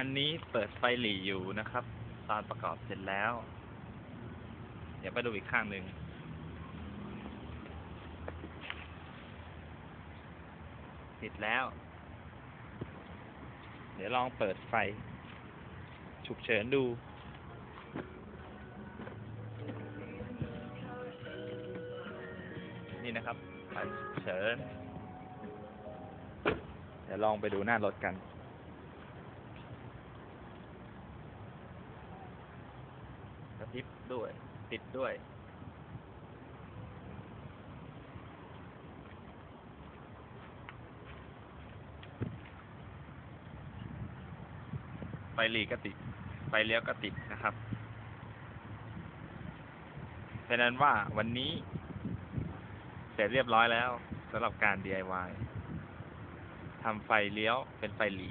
อันนี้เปิดไฟหลีอยู่นะครับ ตอนประกอบเสร็จแล้ว เดี๋ยวไปดูอีกข้างหนึ่งติดแล้ว เดี๋ยวลองเปิดไฟ ฉุกเฉินดูนี่นะครับไฟฉุกเฉินเดี๋ยวลองไปดูหน้ารถกัน กระพริบด้วย ติดด้วยไฟหลีก็ติด ไฟเลี้ยวก็ติดนะครับเป็นนั้นว่าวันนี้ เสร็จเรียบร้อยแล้วสำหรับการ DIY ทำไฟเลี้ยวเป็นไฟหลี